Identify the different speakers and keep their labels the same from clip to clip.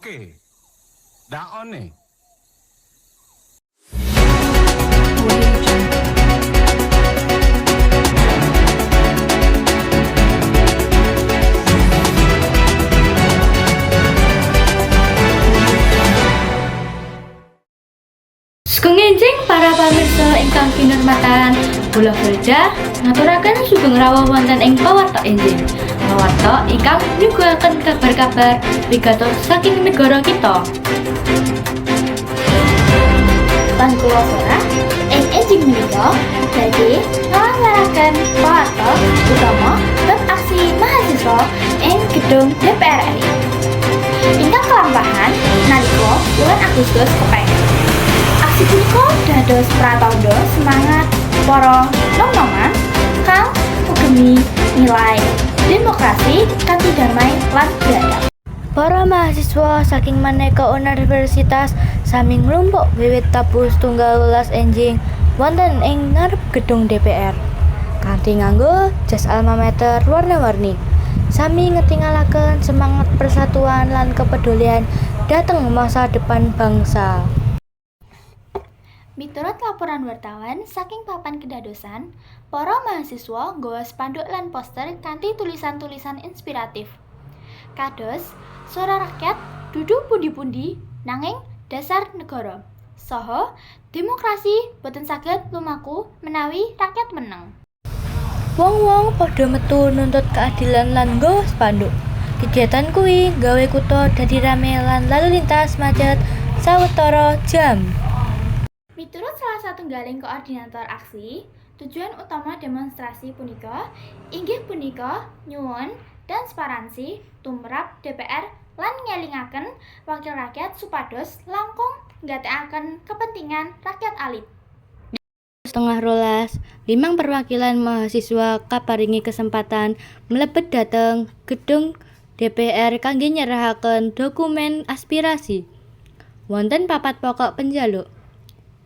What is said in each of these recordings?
Speaker 1: Oke.
Speaker 2: Okay. Daone. Para pamirsa ingkang kinurmatan, kula Belja ngaturaken sugeng rawuh wonten ing pawarta enjing. Pawarta ingkang nyuguhaken kabar-kabar wigatos saking negara kita.
Speaker 3: Lan kula Sora ing enjing menika badhe ngelangaraken pawarta utama bab aksi mahasiswa ing gedung DPR RI. Ingkang kelampahan nalika bulan Agustus kepengin. Aksi punika dados pratandha semangat para nom-noman kang ngugemi nilai demokrasi kanthi damai lan beradab.
Speaker 2: Para mahasiswa saking maneka universitas sami nglumpuk wiwit tabuh setunggal welas enjing wonten ing ngarep gedung DPR. Kanthi nganggo jas alma mater warna-warni. Sami ngetingalaken semangat persatuan lan kepedulian dateng masa depan bangsa.
Speaker 3: Miturut laporan wartawan saking papan kedadosan, para mahasiswa nggawa spanduk lan poster kanthi tulisan-tulisan inspiratif. Kados, suara rakyat dudu pundi-pundi nanging dasar negara. Soho, demokrasi boten saged lumaku menawi rakyat menang.
Speaker 2: Wong-wong padha metu nuntut keadilan lan nggawa spanduk. Kegiatan kuwi gawe kutha dadi rame lan lalu lintas macet sawetara jam.
Speaker 3: Miturut salah satunggaling koordinator aksi, tujuan utama demonstrasi punika inggih punika nyuwun transparansi tumrap DPR lan ngelingaken wakil rakyat supados langkung nggatekaken kepentingan rakyat alit.
Speaker 2: setengah rolas limang perwakilan mahasiswa kaparingi kesempatan mlebet dateng gedung DPR kangge nyerahaken dokumen aspirasi wonten papat pokok penjaluk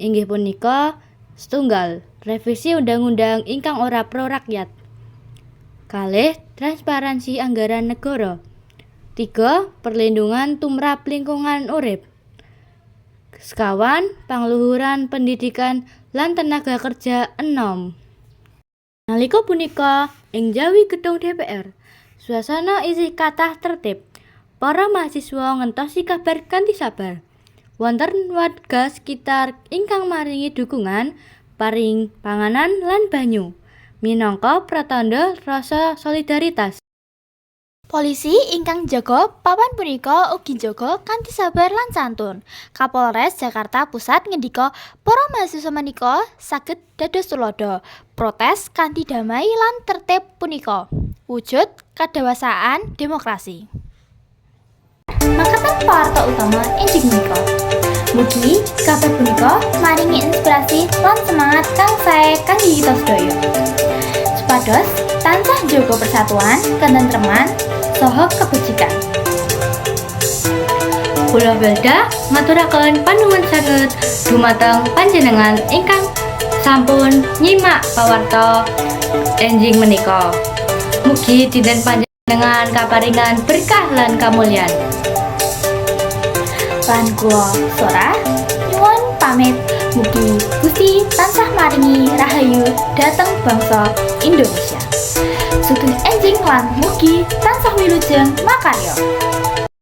Speaker 2: inggih punika setunggal revisi undang-undang ingkang ora pro rakyat kalih transparansi anggaran negara tiga perlindungan tumrap lingkungan urip sekawan pangluhuran pendidikan lan tenaga kerja enom. Nalika punika ing jawi gedung DPR, suasana isih kathah tertib. Para mahasiswa ngentosi kabar kanthi sabar. Wonten warga sekitar ingkang maringi dukungan paring panganan lan banyu minangka pratandha rasa solidaritas.
Speaker 3: Polisi ingkang jaga papan punika ugi jaga kanthi sabar lan santun. Kapolres Jakarta Pusat ngendika para mahasiswa menika saged dados tulodo protes kanthi damai lan tertib punika. Wujud kadewasaan demokrasi. Makaten pawarta utama enjing menika. Mugi kabar punika maringi inspirasi lan semangat kang sae kangge kita sedaya. Supados tansah jaga persatuan, ketentreman, saha kebajikan.
Speaker 2: Kula Belda ngaturaken panungan sanget dumateng panjenengan ingkang sampun nyimak pawarta enjing menika. Mugi dinten panjenengan kaparingan berkah lan kamulyan.
Speaker 3: Lan kula Sora nyuwun pamit mugi Gusti tansah maringi rahayu dhateng bangsa Indonesia. Sugeng enjing lan mugi tansah wilujeng makarya.